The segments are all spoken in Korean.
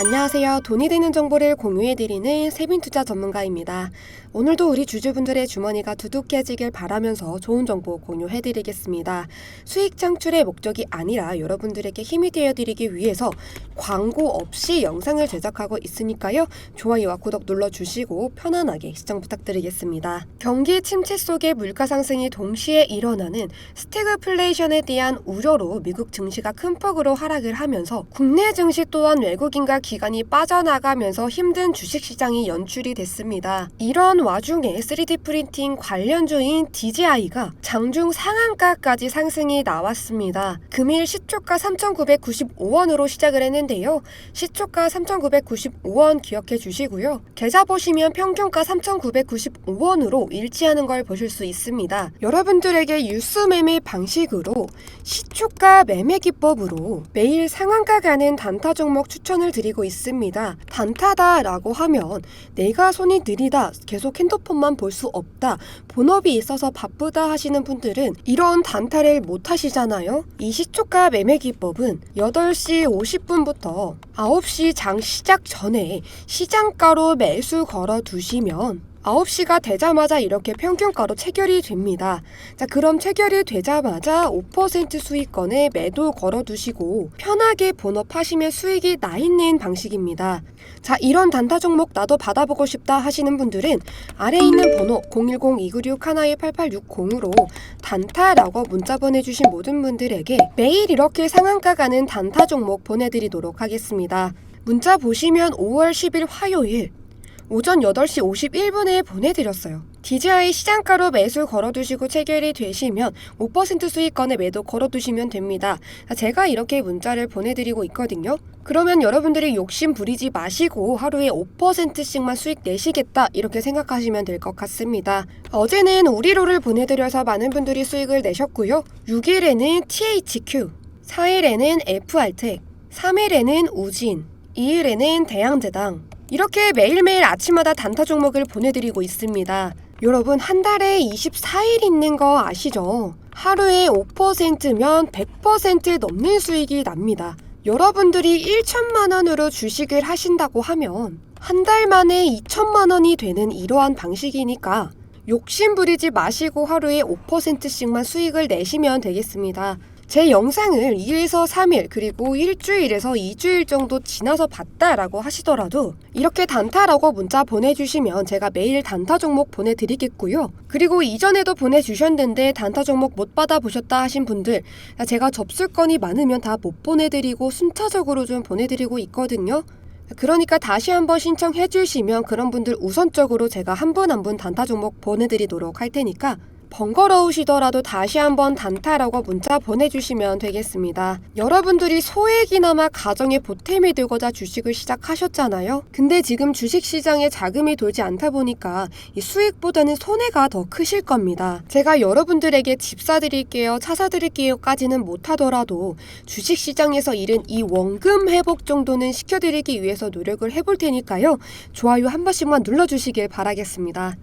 안녕하세요. 돈이 되는 정보를 공유해드리는 세빈투자 전문가입니다. 오늘도 우리 주주분들의 주머니가 두둑해지길 바라면서 좋은 정보 공유해드리겠습니다. 수익 창출의 목적이 아니라 여러분들에게 힘이 되어드리기 위해서 광고 없이 영상을 제작하고 있으니까요. 좋아요와 구독 눌러주시고 편안하게 시청 부탁드리겠습니다. 경기 침체 속에 물가 상승이 동시에 일어나는 스태그플레이션에 대한 우려로 미국 증시가 큰 폭으로 하락을 하면서 국내 증시 또한 외국인과 기관이 빠져나가면서 힘든 주식시장이 연출이 됐습니다. 이런 와중에 3D 프린팅 관련주인 DJI가 장중 상한가까지 상승이 나왔습니다. 금일 시초가 3,995원으로 시작을 했는데요. 시초가 3,995원 기억해 주시고요. 계좌 보시면 평균가 3,995원으로 일치하는 걸 보실 수 있습니다. 여러분들에게 뉴스 매매 방식으로 시초가 매매 기법으로 매일 상한가 가는 단타 종목 추천을 드리고 있습니다. 단타다라고 하면 내가 손이 느리다, 계속 핸드폰만 볼 수 없다, 본업이 있어서 바쁘다 하시는 분들은 이런 단타를 못 하시잖아요. 이 시초가 매매 기법은 8시 50분부터 9시 장 시작 전에 시장가로 매수 걸어 두시면 9시가 되자마자 이렇게 평균가로 체결이 됩니다. 자, 그럼 체결이 되자마자 5% 수익권에 매도 걸어두시고 편하게 본업하시면 수익이 나 있는 방식입니다. 자, 이런 단타 종목 나도 받아보고 싶다 하시는 분들은 아래에 있는 번호 010-296-8860으로 단타라고 문자 보내주신 모든 분들에게 매일 이렇게 상한가 가는 단타 종목 보내드리도록 하겠습니다. 문자 보시면 5월 10일 화요일 오전 8시 51분에 보내드렸어요. DJI 시장가로 매수 걸어두시고 체결이 되시면 5% 수익권에 매도 걸어두시면 됩니다. 제가 이렇게 문자를 보내드리고 있거든요. 그러면 여러분들이 욕심 부리지 마시고 하루에 5%씩만 수익 내시겠다 이렇게 생각하시면 될 것 같습니다. 어제는 우리로를 보내드려서 많은 분들이 수익을 내셨고요. 6일에는 THQ, 4일에는 FR텍, 3일에는 우진, 2일에는 대양제당, 이렇게 매일매일 아침마다 단타 종목을 보내드리고 있습니다. 여러분 한 달에 24일 있는 거 아시죠? 하루에 5%면 100% 넘는 수익이 납니다. 여러분들이 1천만 원으로 주식을 하신다고 하면 한 달 만에 2천만 원이 되는 이러한 방식이니까 욕심 부리지 마시고 하루에 5%씩만 수익을 내시면 되겠습니다. 제 영상을 2에서 3일 그리고 일주일에서 2주일 정도 지나서 봤다라고 하시더라도 이렇게 단타라고 문자 보내주시면 제가 매일 단타 종목 보내드리겠고요. 그리고 이전에도 보내주셨는데 단타 종목 못 받아보셨다 하신 분들 제가 접수 건이 많으면 다 못 보내드리고 순차적으로 좀 보내드리고 있거든요. 그러니까 다시 한번 신청해 주시면 그런 분들 우선적으로 제가 한 분 한분 단타 종목 보내드리도록 할 테니까 번거로우시더라도 다시 한번 단타라고 문자 보내주시면 되겠습니다. 여러분들이 소액이나마 가정에 보탬이 되고자 주식을 시작하셨잖아요. 근데 지금 주식시장에 자금이 돌지 않다 보니까 이 수익보다는 손해가 더 크실 겁니다. 제가 여러분들에게 집 사드릴게요, 차 사드릴게요까지는 못하더라도 주식시장에서 잃은 이 원금 회복 정도는 시켜드리기 위해서 노력을 해볼 테니까요. 좋아요 한 번씩만 눌러주시길 바라겠습니다.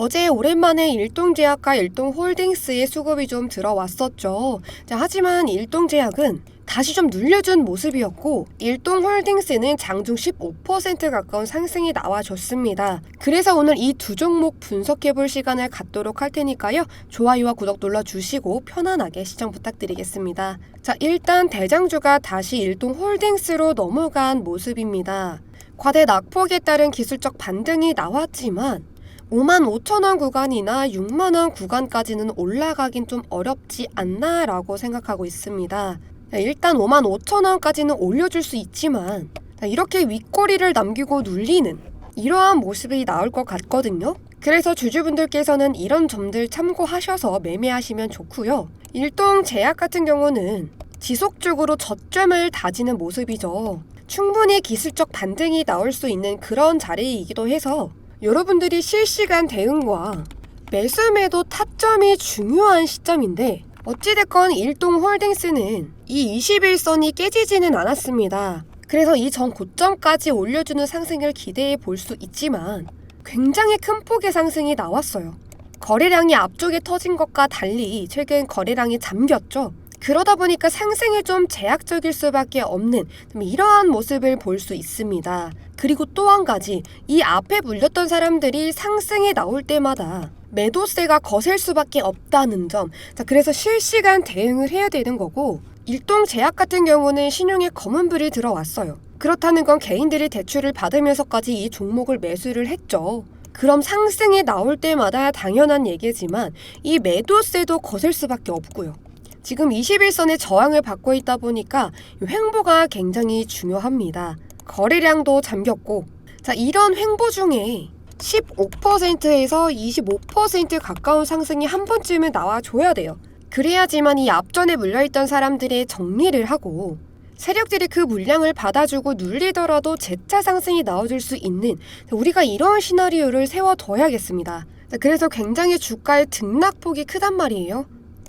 어제 오랜만에 일동제약과 일동홀딩스의 수급이 좀 들어왔었죠. 자, 하지만 일동제약은 다시 좀 눌려준 모습이었고 일동홀딩스는 장중 15% 가까운 상승이 나와줬습니다. 그래서 오늘 이 두 종목 분석해볼 시간을 갖도록 할 테니까요. 좋아요와 구독 눌러주시고 편안하게 시청 부탁드리겠습니다. 자, 일단 대장주가 다시 일동홀딩스로 넘어간 모습입니다. 과대 낙폭에 따른 기술적 반등이 나왔지만 5만 5천 원 구간이나 6만 원 구간까지는 올라가긴 좀 어렵지 않나라고 생각하고 있습니다. 일단 5만 5천 원까지는 올려줄 수 있지만 이렇게 윗꼬리를 남기고 눌리는 이러한 모습이 나올 것 같거든요. 그래서 주주분들께서는 이런 점들 참고하셔서 매매하시면 좋고요. 일동 제약 같은 경우는 지속적으로 저점을 다지는 모습이죠. 충분히 기술적 반등이 나올 수 있는 그런 자리이기도 해서 여러분들이 실시간 대응과 매수 매도 타점이 중요한 시점인데 어찌됐건 일동 홀딩스는 이 21선이 깨지지는 않았습니다. 그래서 이 전 고점까지 올려주는 상승을 기대해 볼 수 있지만 굉장히 큰 폭의 상승이 나왔어요. 거래량이 앞쪽에 터진 것과 달리 최근 거래량이 잠겼죠. 그러다 보니까 상승이 좀 제약적일 수밖에 없는 좀 이러한 모습을 볼 수 있습니다. 그리고 또 한 가지, 이 앞에 물렸던 사람들이 상승이 나올 때마다 매도세가 거셀 수밖에 없다는 점. 자, 그래서 실시간 대응을 해야 되는 거고, 일동 제약 같은 경우는 신용에 검은 불이 들어왔어요. 그렇다는 건 개인들이 대출을 받으면서까지 이 종목을 매수를 했죠. 그럼 상승이 나올 때마다 당연한 얘기지만 이 매도세도 거셀 수밖에 없고요. 지금 21선의 저항을 받고 있다 보니까 이 횡보가 굉장히 중요합니다. 거래량도 잠겼고, 자, 이런 횡보 중에 15%에서 25% 가까운 상승이 한 번쯤은 나와줘야 돼요. 그래야지만 이 앞전에 물려있던 사람들의 정리를 하고 세력들이 그 물량을 받아주고 눌리더라도 재차 상승이 나와줄 수 있는 우리가 이런 시나리오를 세워둬야겠습니다. 그래서 굉장히 주가의 등락폭이 크단 말이에요.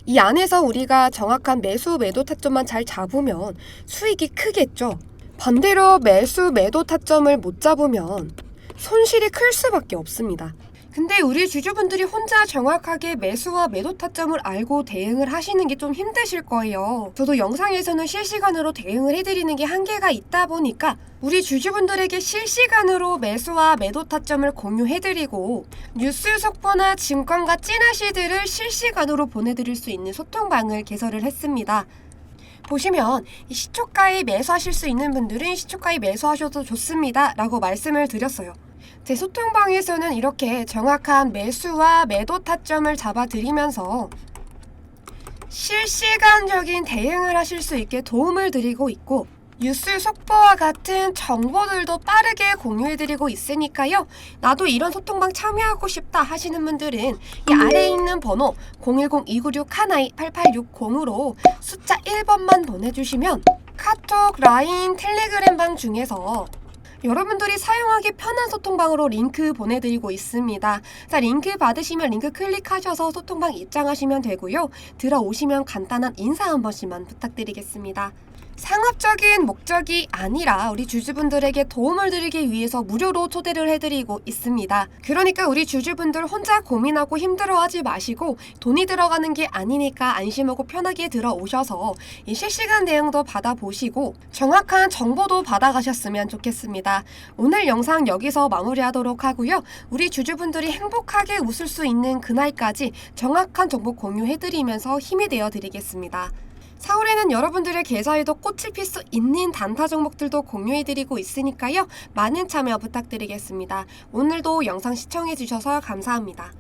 이 안에서 우리가 정확한 매수 매도 타점만 잘 잡으면 수익이 크겠죠. 반대로 매수 매도 타점을 못 잡으면 손실이 클 수밖에 없습니다. 근데 우리 주주분들이 혼자 정확하게 매수와 매도 타점을 알고 대응을 하시는 게 좀 힘드실 거예요. 저도 영상에서는 실시간으로 대응을 해드리는 게 한계가 있다 보니까 우리 주주분들에게 실시간으로 매수와 매도 타점을 공유해드리고 뉴스 속보나 증권가 찐하시들을 실시간으로 보내드릴 수 있는 소통방을 개설을 했습니다. 보시면 이 시초가에 매수하실 수 있는 분들은 시초가에 매수하셔도 좋습니다. 라고 말씀을 드렸어요. 제 소통방에서는 이렇게 정확한 매수와 매도 타점을 잡아드리면서 실시간적인 대응을 하실 수 있게 도움을 드리고 있고 뉴스 속보와 같은 정보들도 빠르게 공유해드리고 있으니까요. 나도 이런 소통방 참여하고 싶다 하시는 분들은 이 아래에 있는 번호 010-296-12860으로 숫자 1번만 보내주시면 카톡, 라인, 텔레그램 방 중에서 여러분들이 사용하기 편한 소통방으로 링크 보내드리고 있습니다. 자, 링크 받으시면 링크 클릭하셔서 소통방 입장하시면 되고요. 들어오시면 간단한 인사 한 번씩만 부탁드리겠습니다. 상업적인 목적이 아니라 우리 주주분들에게 도움을 드리기 위해서 무료로 초대를 해드리고 있습니다. 그러니까 우리 주주분들 혼자 고민하고 힘들어하지 마시고 돈이 들어가는 게 아니니까 안심하고 편하게 들어오셔서 이 실시간 대응도 받아보시고 정확한 정보도 받아가셨으면 좋겠습니다. 오늘 영상 여기서 마무리하도록 하고요. 우리 주주분들이 행복하게 웃을 수 있는 그날까지 정확한 정보 공유해드리면서 힘이 되어 드리겠습니다. 4월에는 여러분들의 계좌에도 꽃이 필수 있는 단타 종목들도 공유해드리고 있으니까요. 많은 참여 부탁드리겠습니다. 오늘도 영상 시청해주셔서 감사합니다.